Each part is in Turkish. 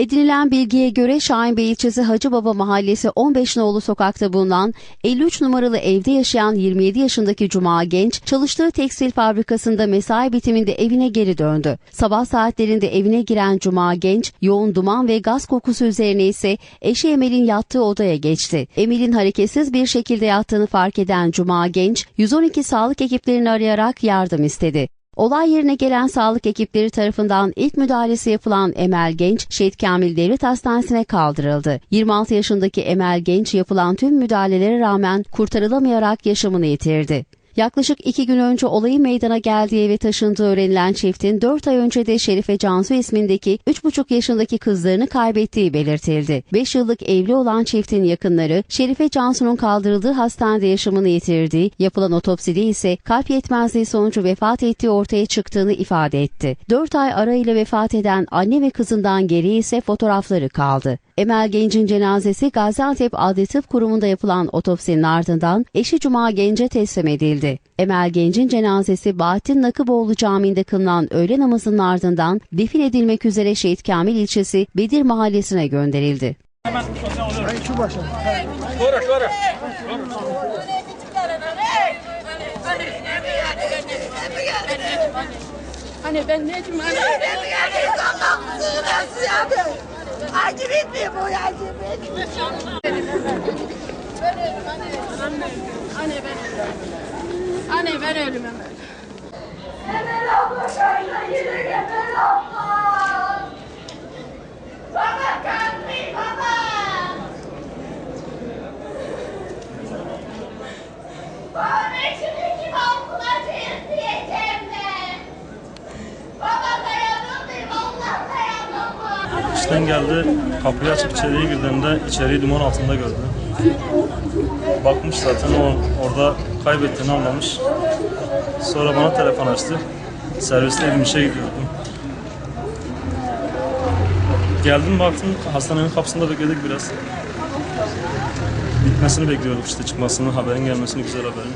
Edinilen bilgiye göre Şahinbey ilçesi Hacıbaba Mahallesi 15 nolu sokakta bulunan 53 numaralı evde yaşayan 27 yaşındaki Cuma Genç çalıştığı tekstil fabrikasında mesai bitiminde evine geri döndü. Sabah saatlerinde evine giren Cuma Genç yoğun duman ve gaz kokusu üzerine ise eşi Emel'in yattığı odaya geçti. Emel'in hareketsiz bir şekilde yattığını fark eden Cuma Genç 112 sağlık ekiplerini arayarak yardım istedi. Olay yerine gelen sağlık ekipleri tarafından ilk müdahalesi yapılan Emel Genç, Şehit Kamil Devlet Hastanesi'ne kaldırıldı. 26 yaşındaki Emel Genç yapılan tüm müdahalelere rağmen kurtarılamayarak yaşamını yitirdi. Yaklaşık iki gün önce olayın meydana geldiği eve taşındığı öğrenilen çiftin 4 ay önce de Şerife Cansu ismindeki 3,5 yaşındaki kızlarını kaybettiği belirtildi. 5 yıllık evli olan çiftin yakınları Şerife Cansu'nun kaldırıldığı hastanede yaşamını yitirdiği, yapılan otopside ise kalp yetmezliği sonucu vefat ettiği ortaya çıktığını ifade etti. 4 ay arayla vefat eden anne ve kızından geriye ise fotoğrafları kaldı. Emel Genç'in cenazesi Gaziantep Adli Tıp Kurumu'nda yapılan otopsinin ardından eşi Cuma Genç'e teslim edildi. Emel Genç'in cenazesi Bahattin Nakıboğlu Camii'nde kılınan öğle namazının ardından defil edilmek üzere Şehit Kamil ilçesi Bedir Mahallesi'ne gönderildi. Şöyle şöyle. Hani ben ne diyeyim hani Acı bitmiyor bu acı bitmiyor. hani ben hani ben ölüm hemen. Emel abla kayna yürü Emel abla. Baba kalkmayın baba. Baba ben şimdi kim okula diyeceğim de. Baba dayanamıyorum Allah dayanamıyorum. İşten geldi, kapıyı açıp içeriye girdiğimde içeriği duman altında gördü. Bakmış zaten o orada kaybettiğini anlamış. Sonra bana telefon açtı. Servisteydim işe gidiyordum. Geldim baktım hastanenin kapısında bekledik biraz. Bitmesini bekliyorduk işte çıkmasını, haberin gelmesini, güzel haberin.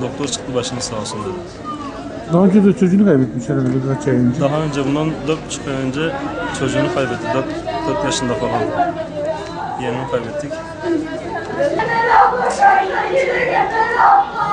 Doktor çıktı başını sağ olsun dedi. Daha önce de çocuğunu kaybetmiş herhalde birkaç ay önce. Daha önce bundan 4,5 ay önce çocuğunu kaybetti. 4, 4 yaşında falan. Yeğenini kaybettik. Emel abla kayna yürü Emel abla. Baba kalkmayın baba.